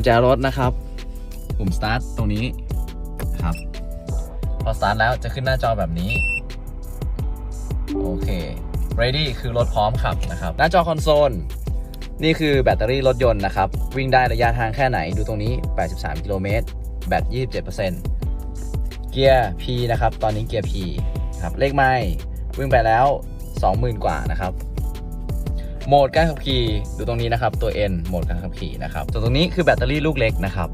กุญแจรถนะครับ ปุ่ม start ตรงนี้นะครับ พอ start แล้วจะขึ้นหน้าจอแบบนี้ โอเค ready คือรถพร้อมขับนะครับ หน้าจอคอนโซล นี่คือแบตเตอรี่รถยนต์นะครับ วิ่งได้ระยะทางแค่ไหนดูตรงนี้ 83 กิโลเมตร แบต 27%เกียร์ P นะครับ ตอนนี้เกียร์ P ครับ เลขไม้วิ่งไปแล้ว 20,000 กว่านะครับ โหมดการขับขี่ดูตรงนี้นะครับตัว N โหมดการขับขี่นะครับส่วนตรงนี้คือแบตเตอรี่ลูกเล็กนะครับ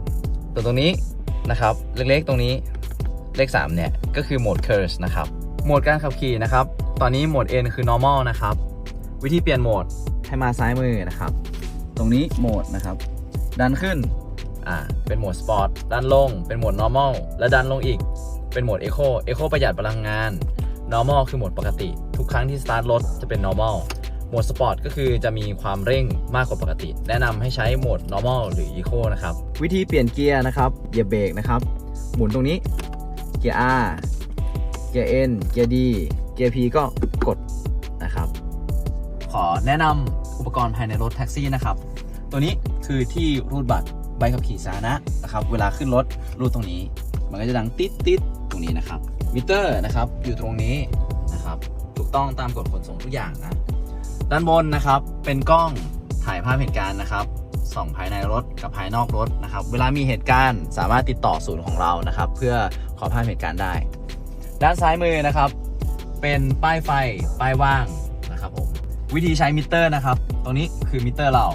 ส่วนตรงนี้นะครับเล็กๆตรงนี้เลข3เนี่ยก็คือโหมด Curse นะครับโหมดการขับขี่นะครับตอนนี้โหมด N คือ normal นะครับวิธีเปลี่ยนโหมดให้มาซ้ายมือนะครับตรงนี้โหมดนะครับดันขึ้นอ่าเป็นโหมด Sport ดันลงเป็นโหมด normal และดันลงอีกเป็นโหมด Eco Eco ประหยัดพลังงาน normal คือโหมดปกติ ทุกครั้งที่ start รถจะเป็น normal โหมด Sport ก็คือจะมีความเร่งมากกว่าปกติ แนะนำให้ใช้โหมด normal หรือ Eco นะครับ วิธีเปลี่ยนเกียร์นะครับเหยียบเบรกนะครับ หมุนตรงนี้ เกียร์ R เกียร์ N เกียร์ D เกียร์ P ก็กดนะครับ ขอแนะนำอุปกรณ์ภายในรถแท็กซี่นะครับ ตัวนี้คือที่รูดบัตรใบขับขี่สาธารณะนะครับ เวลาขึ้นรถรูดตรงนี้ มันก็จะดังติดติดตรงนี้นะครับมิเตอร์นะครับอยู่ตรงนี้นะครับ ถูกต้องตามกฎขนส่งทุกอย่างนะ ด้านบนนะครับเป็นกล้องถ่ายภาพเหตุการณ์นะครับส่องภายในรถกับภายนอกรถนะครับ เวลามีเหตุการณ์สามารถติดต่อศูนย์ของเรานะครับ เพื่อขอภาพเหตุการณ์ได้ ด้านซ้ายมือนะครับ เป็นป้ายไฟป้ายว่างนะครับผมวิธีใช้มิเตอร์นะครับ ตรงนี้คือมิเตอร์เรา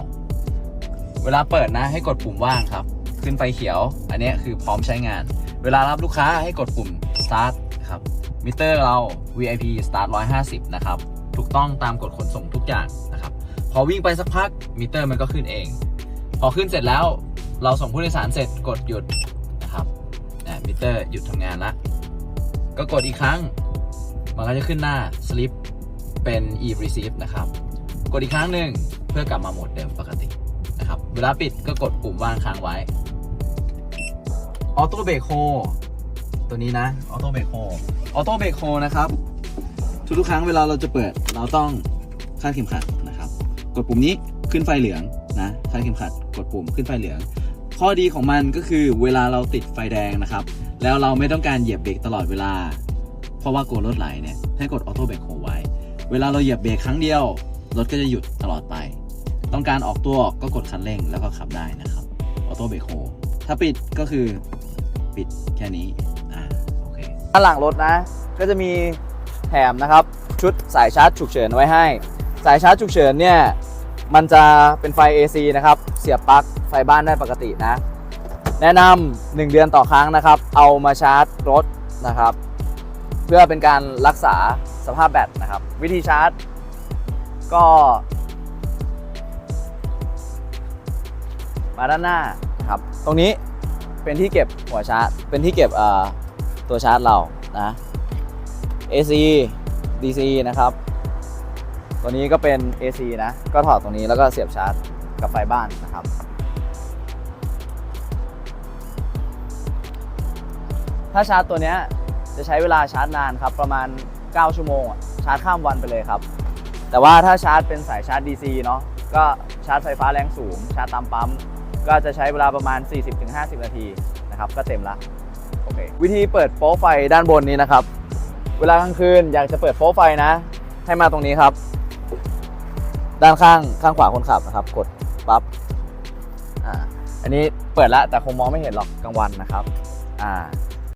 เวลาเปิดนะให้กดปุ่มว่างครับ ขึ้นไฟเขียว อันนี้คือพร้อมใช้งาน เวลารับลูกค้าให้กดปุ่ม start ครับมิเตอร์เรา VIP start 150 นะครับ ถูกต้องตามกฎขนส่งทุกอย่างนะครับ พอวิ่งไปสักพักมิเตอร์มันก็ขึ้นเอง พอขึ้นเสร็จแล้วเราส่งผู้โดยสารเสร็จกดหยุดนะครับมิเตอร์หยุดทำงานละก็กดอีกครั้ง มันก็จะขึ้นหน้า slip เป็น e receive นะครับ กดอีกครั้งหนึ่งเพื่อกลับมาโหมดเดิมปกตินะครับ เวลาปิดก็กดปุ่มว่างค้างไว้ออโต้เบรกโฮตัวนี้นะออโต้เบรกโฮออโต้เบรกโฮนะครับ ทุกๆครั้งเวลาเราจะเปิดเราต้องคาดเข็มขัดนะครับ กดปุ่มนี้ขึ้นไฟเหลืองนะคาดเข็มขัด กดปุ่มขึ้นไฟเหลือง ข้อดีของมันก็คือเวลาเราติดไฟแดงนะครับ แล้วเราไม่ต้องการเหยียบเบรกตลอดเวลา เพราะว่ากลัวรถไหลเนี่ยให้กดออโต้เบรกโฮไว้ เวลาเราเหยียบเบรกครั้งเดียว รถก็จะหยุดตลอดไป ต้องการออกตัวก็กดคันเร่งแล้วก็ขับได้นะครับออโต้เบรกโฮถ้าปิดก็คือปิดแค่นี้อ่าโอเคด้านหลังรถนะ ก็จะมี แถมนะครับชุดสายชาร์จฉุกเฉินไว้ให้ สายชาร์จฉุกเฉินเนี่ยมันจะเป็นไฟ AC นะครับ เสียบปลั๊กไฟบ้านได้ปกตินะ แนะนำหนึ่งเดือนต่อครั้งนะครับ เอามาชาร์จรถนะครับ เพื่อเป็นการรักษาสภาพแบตนะครับ วิธีชาร์จ ก็มาด้านหน้าครับ ตรงนี้เป็นที่เก็บหัวชาร์จ เป็นที่เก็บตัวชาร์จเรานะ AC DC นะครับ ตัวนี้ก็เป็น AC นะ ก็ถอดตรงนี้แล้วก็เสียบชาร์จกับไฟบ้านนะครับ ถ้าชาร์จตัวนี้จะใช้เวลาชาร์จนานครับประมาณ 9 ชั่วโมง ชาร์จข้ามวันไปเลยครับ แต่ว่าถ้าชาร์จเป็นสายชาร์จ DC เนาะก็ชาร์จไฟฟ้าแรงสูง ชาร์จตามปั๊ม ก็จะใช้เวลาประมาณ 40-50 นาทีนะครับ ก็เต็มละโอเควิธีเปิดโป๊ะไฟด้านบนนี้นะครับ เวลากลางคืนอยากจะเปิดโป๊ะไฟนะ ให้มาตรงนี้ครับ ด้านข้างข้างขวาคนขับนะครับ กดปั๊บอ่าอันนี้เปิดแล้วแต่คงมองไม่เห็นหรอกกลางวันนะครับ อ่า